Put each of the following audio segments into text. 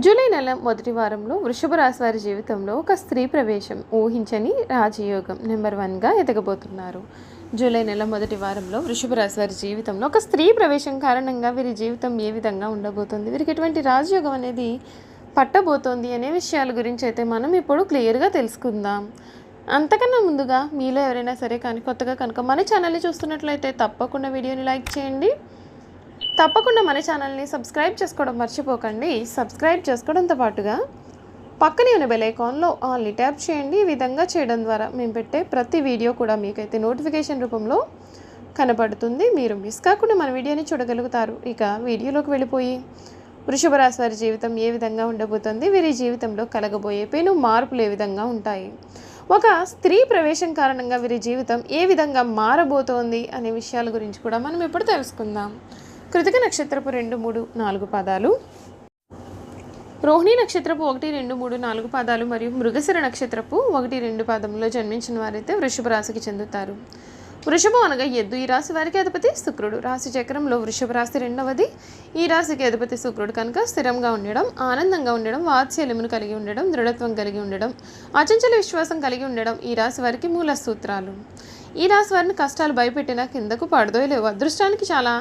July నెల మొదటి వారంలో వృషభ రాశి వారి జీవితంలో ఒక స్త్రీ ప్రవేశం ఊహించని రాజయోగం నెంబర్ వన్గా ఎదగబోతున్నారు. జూలై నెల మొదటి వారంలో వృషభ రాశి వారి జీవితంలో ఒక స్త్రీ ప్రవేశం కారణంగా వీరి జీవితం ఏ విధంగా ఉండబోతుంది? వీరికి ఎటువంటి రాజయోగం అనేది పట్టబోతోంది అనే విషయాల గురించి అయితే మనం ఇప్పుడు క్లియర్గా తెలుసుకుందాం. అంతకన్నా ముందుగా మీలో ఎవరైనా సరే కానీ కొత్తగా కనుక మన ఛానల్ని చూస్తున్నట్లయితే తప్పకుండా వీడియోని లైక్ చేయండి. తప్పకుండా మన ఛానల్ని సబ్స్క్రైబ్ చేసుకోవడం మర్చిపోకండి. సబ్స్క్రైబ్ చేసుకోవడంతో పాటుగా పక్కనే ఉన్న బెల్ ఐకాన్లో ఆల్ని ట్యాప్ చేయండి. ఈ విధంగా చేయడం ద్వారా మేము పెట్టే ప్రతి వీడియో కూడా మీకైతే నోటిఫికేషన్ రూపంలో కనపడుతుంది. మీరు మిస్ కాకుండా మన వీడియోని చూడగలుగుతారు. ఇక వీడియోలోకి వెళ్ళిపోయి వృషభ రాశి వారి జీవితం ఏ విధంగా ఉండబోతుంది? వీరి జీవితంలో కలగబోయే పెను మార్పులు ఏ విధంగా ఉంటాయి? ఒక స్త్రీ ప్రవేశం కారణంగా వీరి జీవితం ఏ విధంగా మారబోతోంది? అనే విషయాల గురించి కూడా మనం ఇప్పుడు తెలుసుకుందాం. కృతిక నక్షత్రపు రెండు మూడు నాలుగు పాదాలు. రోహిణి నక్షత్రపు ఒకటి రెండు మూడు నాలుగు పాదాలు మరియు మృగశిర నక్షత్రపు ఒకటి రెండు పాదంలో జన్మించిన వారైతే వృషభ రాశికి చెందుతారు. వృషభం అనగా ఎద్దు. ఈ రాశి వారికి అధిపతి శుక్రుడు. రాశి చక్రంలో వృషభ రాశి రెండవది. ఈ రాశికి అధిపతి శుక్రుడు కనుక స్థిరంగా ఉండడం ఆనందంగా ఉండడం వాత్సల్యమును కలిగి ఉండడం దృఢత్వం కలిగి ఉండడం అచంచల విశ్వాసం కలిగి ఉండడం ఈ రాశి వారికి మూల సూత్రాలు. ఈ రాశి వారిని కష్టాలు భయపెట్టినా కిందకు పడదోయలేవు. అదృష్టానికి చాలా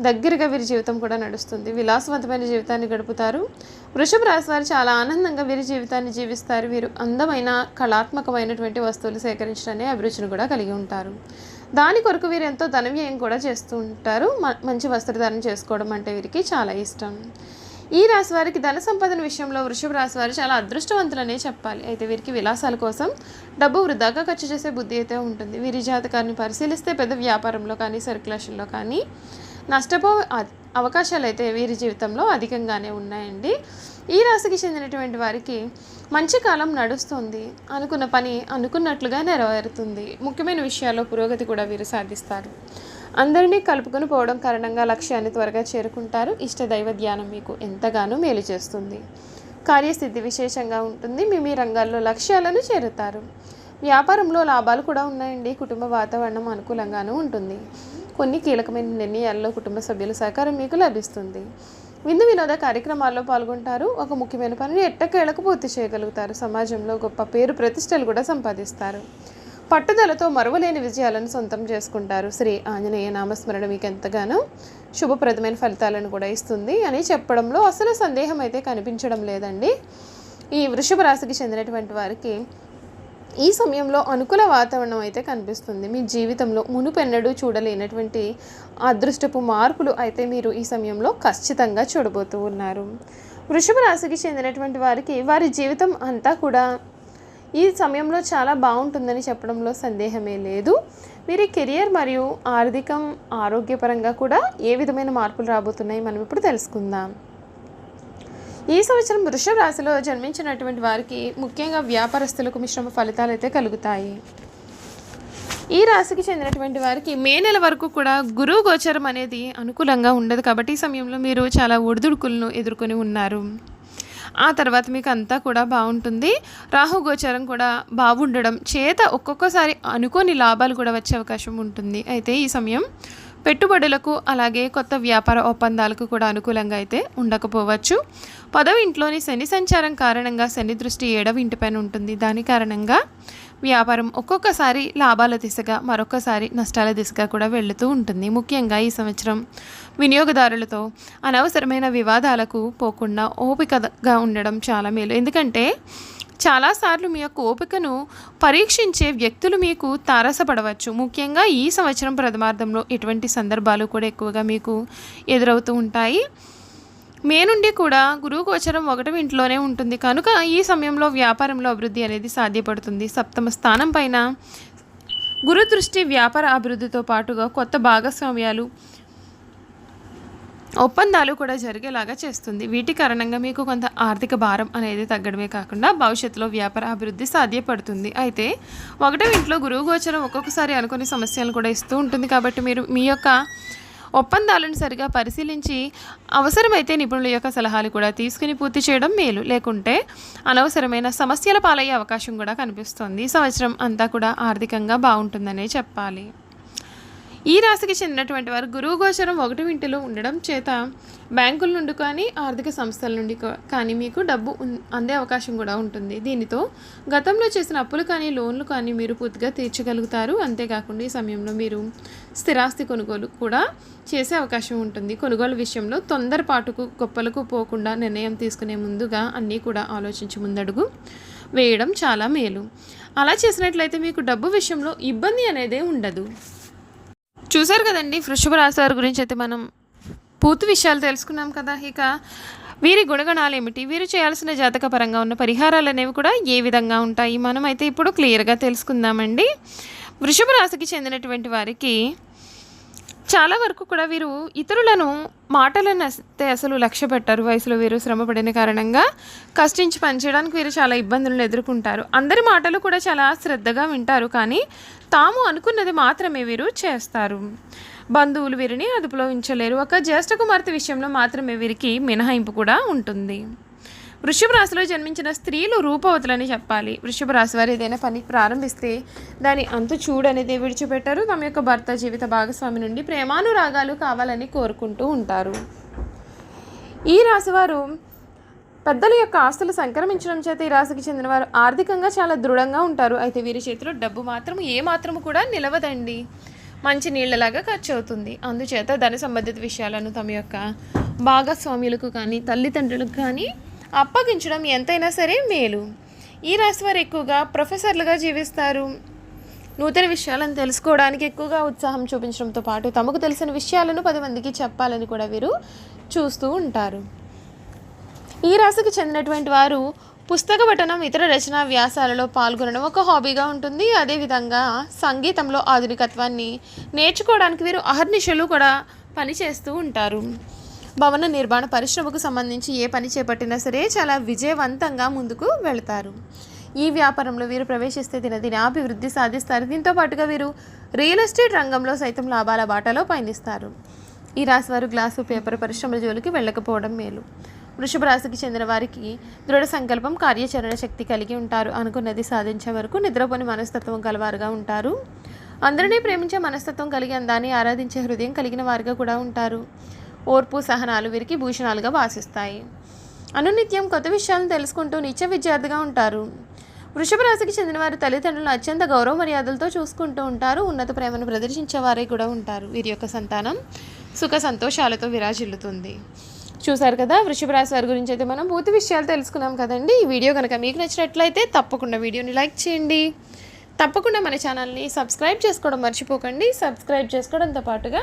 దగ్గరగా వీరి జీవితం కూడా నడుస్తుంది. విలాసవంతమైన జీవితాన్ని గడుపుతారు. వృషభ రాశి వారు చాలా ఆనందంగా వీరి జీవితాన్ని జీవిస్తారు. వీరు అందమైన కళాత్మకమైనటువంటి వస్తువులు సేకరించడానికి అభిరుచిని కూడా కలిగి ఉంటారు. దాని కొరకు వీరు ఎంతో ధన వ్యయం కూడా చేస్తూ ఉంటారు. మ- మంచి వస్త్రధారణ చేసుకోవడం అంటే వీరికి చాలా ఇష్టం. ఈ రాశి వారికి ధన సంపాదన విషయంలో వృషభ రాశి వారు చాలా అదృష్టవంతులనే చెప్పాలి. అయితే వీరికి విలాసాల కోసం డబ్బు వృధాగా ఖర్చు చేసే బుద్ధి అయితే ఉంటుంది. వీరి జాతకాన్ని పరిశీలిస్తే పెద్ద వ్యాపారంలో కానీ సర్క్యులేషన్లో కానీ నష్టపో అవకాశాలు అయితే వీరి జీవితంలో అధికంగానే ఉన్నాయండి. ఈ రాశికి చెందినటువంటి వారికి మంచి కాలం నడుస్తుంది. అనుకున్న పని అనుకున్నట్లుగా నెరవేరుతుంది. ముఖ్యమైన విషయాల్లో పురోగతి కూడా వీరు సాధిస్తారు. అందరినీ కలుపుకొని పోవడం కారణంగా లక్ష్యాన్ని త్వరగా చేరుకుంటారు. ఇష్ట దైవ ధ్యానం మీకు ఎంతగానో మేలు చేస్తుంది. కార్యస్థితి విశేషంగా ఉంటుంది. మీ మీ రంగాల్లో లక్ష్యాలను చేరుతారు. వ్యాపారంలో లాభాలు కూడా ఉన్నాయండి. కుటుంబ వాతావరణం అనుకూలంగానూ ఉంటుంది. కొన్ని కీలకమైన నిర్ణయాల్లో కుటుంబ సభ్యుల సహకారం మీకు లభిస్తుంది. విందు వినోద కార్యక్రమాల్లో పాల్గొంటారు. ఒక ముఖ్యమైన పనిని ఎట్టకేలకు పూర్తి చేయగలుగుతారు. సమాజంలో గొప్ప పేరు ప్రతిష్టలు కూడా సంపాదిస్తారు. పట్టుదలతో మరువలేని విజయాలను సొంతం చేసుకుంటారు. శ్రీ ఆంజనేయ నామస్మరణ మీకు ఎంతగానో శుభప్రదమైన ఫలితాలను కూడా ఇస్తుంది అని చెప్పడంలో అసలు సందేహం అయితే కనిపించడం లేదండి. ఈ వృషభ రాశికి చెందినటువంటి వారికి ఈ సమయంలో అనుకూల వాతావరణం అయితే కనిపిస్తుంది. మీ జీవితంలో మునుపెన్నడూ చూడలేనటువంటి అదృష్టపు మార్పులు అయితే మీరు ఈ సమయంలో ఖచ్చితంగా చూడబోతూ ఉన్నారు. వృషభ రాశికి చెందినటువంటి వారికి వారి జీవితం అంతా కూడా ఈ సమయంలో చాలా బాగుంటుందని చెప్పడంలో సందేహమే లేదు. వీరి కెరియర్ మరియు ఆర్థికం ఆరోగ్యపరంగా కూడా ఏ విధమైన మార్పులు రాబోతున్నాయి మనం ఇప్పుడు తెలుసుకుందాం. ఈ సంవత్సరం వృషభ రాశిలో జన్మించినటువంటి వారికి ముఖ్యంగా వ్యాపారస్తులకు మిశ్రమ ఫలితాలు అయితే కలుగుతాయి. ఈ రాశికి చెందినటువంటి వారికి మే నెల వరకు కూడా గురువు గోచరం అనేది అనుకూలంగా ఉండదు కాబట్టి ఈ సమయంలో మీరు చాలా ఒడిదుడుకులను ఎదుర్కొని ఉన్నారు. ఆ తర్వాత మీకు అంతా కూడా బాగుంటుంది. రాహు గోచరం కూడా బాగుండడం చేత ఒక్కొక్కసారి అనుకోని లాభాలు కూడా వచ్చే అవకాశం ఉంటుంది. అయితే ఈ సమయం పెట్టుబడులకు అలాగే కొత్త వ్యాపార ఒప్పందాలకు కూడా అనుకూలంగా అయితే ఉండకపోవచ్చు. పదవ ఇంట్లోని శని సంచారం కారణంగా శని దృష్టి ఏడవ ఇంటిపైన ఉంటుంది. దాని కారణంగా వ్యాపారం ఒక్కొక్కసారి లాభాల దిశగా మరొకసారి నష్టాల దిశగా కూడా వెళుతూ ఉంటుంది. ముఖ్యంగా ఈ సంవత్సరం వినియోగదారులతో అనవసరమైన వివాదాలకు పోకుండా ఓపికగా ఉండడం చాలా మేలు. ఎందుకంటే చాలాసార్లు మీ యొక్క ఓపికను పరీక్షించే వ్యక్తులు మీకు తారసపడవచ్చు. ముఖ్యంగా ఈ సంవత్సరం ప్రథమార్థంలో ఎటువంటి సందర్భాలు కూడా ఎక్కువగా మీకు ఎదురవుతూ ఉంటాయి. మే నుండి కూడా గురువు గోచరం ఒకటవ ఇంట్లోనే ఉంటుంది. కనుక ఈ సమయంలో వ్యాపారంలో అభివృద్ధి అనేది సాధ్యపడుతుంది. సప్తమ స్థానం పైన గురు దృష్టి వ్యాపార అభివృద్ధితో పాటుగా కొత్త భాగస్వామ్యాలు ఒప్పందాలు కూడా జరిగేలాగా చేస్తుంది. వీటి కారణంగా మీకు కొంత ఆర్థిక భారం అనేది తగ్గడమే కాకుండా భవిష్యత్తులో వ్యాపార అభివృద్ధి సాధ్యపడుతుంది. అయితే ఒకటో ఇంట్లో గురువు గోచరం ఒక్కొక్కసారి అనుకునే సమస్యలను కూడా ఇస్తూ ఉంటుంది. కాబట్టి మీరు మీ యొక్క ఒప్పందాలను సరిగా పరిశీలించి అవసరమైతే నిపుణుల యొక్క సలహాలు కూడా తీసుకుని పూర్తి చేయడం మేలు. లేకుంటే అనవసరమైన సమస్యల పాలయ్యే అవకాశం కూడా కనిపిస్తుంది. సంవత్సరం అంతా కూడా ఆర్థికంగా బాగుంటుందనే చెప్పాలి. ఈ రాశికి చెందినటువంటి వారు గురువు గోచరం ఒకటి ఇంటిలో ఉండడం చేత బ్యాంకుల నుండి కానీ ఆర్థిక సంస్థల నుండి కా- కానీ మీకు డబ్బు అందే అవకాశం కూడా ఉంటుంది. దీనితో గతంలో చేసిన అప్పులు కానీ లోన్లు కానీ మీరు పూర్తిగా తీర్చగలుగుతారు. అంతేకాకుండా ఈ సమయంలో మీరు స్థిరాస్తి కొనుగోలు కూడా చేసే అవకాశం ఉంటుంది. కొనుగోలు విషయంలో తొందరపాటుకు గొప్పలకు పోకుండా నిర్ణయం తీసుకునే ముందుగా అన్నీ కూడా ఆలోచించి ముందడుగు వేయడం చాలా మేలు. అలా చేసినట్లయితే మీకు డబ్బు విషయంలో ఇబ్బంది అనేది ఉండదు. చూసారు కదండి వృషభ రాశి వారి గురించి అయితే మనం పూర్తి విషయాలు తెలుసుకున్నాం కదా. ఇక వీరి గుణగణాలు ఏమిటి? వీరు చేయాల్సిన జాతక పరంగా ఉన్న పరిహారాలు అనేవి కూడా ఏ విధంగా ఉంటాయి? మనం అయితే ఇప్పుడు క్లియర్గా తెలుసుకుందామండి. వృషభ రాశికి చెందినటువంటి వారికి చాలా వరకు కూడా వీరు ఇతరులను మాటలను అసలు లక్ష్య పెట్టారు వయసులో వీరు శ్రమపడిన కారణంగా కష్టించి పనిచేయడానికి వీరు చాలా ఇబ్బందులను ఎదుర్కొంటారు. అందరి మాటలు కూడా చాలా శ్రద్ధగా వింటారు కానీ తాము అనుకున్నది మాత్రమే వీరు చేస్తారు. బంధువులు వీరిని అదుపులో ఉంచలేరు. ఒక జ్యేష్ఠ కుమార్తె విషయంలో మాత్రమే వీరికి మినహాయింపు కూడా ఉంటుంది. వృషభ రాశిలో జన్మించిన స్త్రీలు రూపవతులని చెప్పాలి. వృషభ రాశి వారు ఏదైనా పని ప్రారంభిస్తే దాని అంతు చూడనేది విడిచిపెట్టారు. తమ యొక్క భర్త జీవిత భాగస్వామి నుండి ప్రేమానురాగాలు కావాలని కోరుకుంటూ ఉంటారు. ఈ రాశివారు పెద్దల యొక్క ఆస్తులు సంక్రమించడం చేత ఈ రాశికి చెందిన వారు ఆర్థికంగా చాలా దృఢంగా ఉంటారు. అయితే వీరి చేతిలో డబ్బు మాత్రం ఏ మాత్రము కూడా నిలవదండి. మంచి నీళ్ళలాగా ఖర్చు అవుతుంది. అందుచేత ధన సంబంధిత విషయాలను తమ యొక్క భాగస్వాములకు కానీ తల్లిదండ్రులకు కానీ అప్పగించడం ఎంతైనా సరే మేలు. ఈ రాశి వారు ఎక్కువగా ప్రొఫెసర్లుగా జీవిస్తారు. నూతన విషయాలను తెలుసుకోవడానికి ఎక్కువగా ఉత్సాహం చూపించడంతో పాటు తమకు తెలిసిన విషయాలను పది మందికి చెప్పాలని కూడా వీరు చూస్తూ ఉంటారు. ఈ రాశికి చెందినటువంటి వారు పుస్తక పఠనం ఇతర రచనా వ్యాసాలలో పాల్గొనడం ఒక హాబీగా ఉంటుంది. అదేవిధంగా సంగీతంలో ఆధునికత్వాన్ని నేర్చుకోవడానికి వీరు అహర్నిశలు కూడా పనిచేస్తూ ఉంటారు. భవన నిర్మాణ పరిశ్రమకు సంబంధించి ఏ పని చేపట్టినా సరే చాలా విజయవంతంగా ముందుకు వెళతారు. ఈ వ్యాపారంలో వీరు ప్రవేశిస్తే దినదిన అభివృద్ధి సాధిస్తారు. దీంతో పాటుగా వీరు రియల్ ఎస్టేట్ రంగంలో సైతం లాభాల బాటలో పయనిస్తారు. ఈ రాశి వారు గ్లాసు పేపర్ పరిశ్రమల జోలికి వెళ్ళకపోవడం మేలు. వృషభ రాశికి చెందిన వారికి దృఢ సంకల్పం కార్యాచరణ శక్తి కలిగి ఉంటారు అనుకున్నది సాధించే వరకు నిద్రపోని మనస్తత్వం గలవారుగా ఉంటారు. అందరినీ ప్రేమించే మనస్తత్వం కలిగి అందాన్ని ఆరాధించే హృదయం కలిగిన వారుగా కూడా ఉంటారు. ఓర్పు సహనాలు వీరికి భూషణాలుగా భాషిస్తాయి అనునిత్యం కొత్త విషయాలను తెలుసుకుంటూ నిత్య విద్యార్థిగా ఉంటారు. వృషభ రాశికి చెందిన వారి తల్లిదండ్రులను అత్యంత గౌరవ మర్యాదలతో చూసుకుంటూ ఉంటారు. ఉన్నత ప్రేమను ప్రదర్శించే వారే కూడా ఉంటారు. వీరి యొక్క సంతానం సుఖ సంతోషాలతో విరాజిల్లుతుంది. చూసారు కదా వృషభ రాశి వారి గురించి అయితే మనం పూర్తి విషయాలు తెలుసుకున్నాం కదండి. ఈ వీడియో కనుక మీకు నచ్చినట్లయితే తప్పకుండా వీడియోని లైక్ చేయండి. తప్పకుండా మన ఛానల్ని సబ్స్క్రైబ్ చేసుకోవడం మర్చిపోకండి. సబ్స్క్రైబ్ చేసుకోవడంతో పాటుగా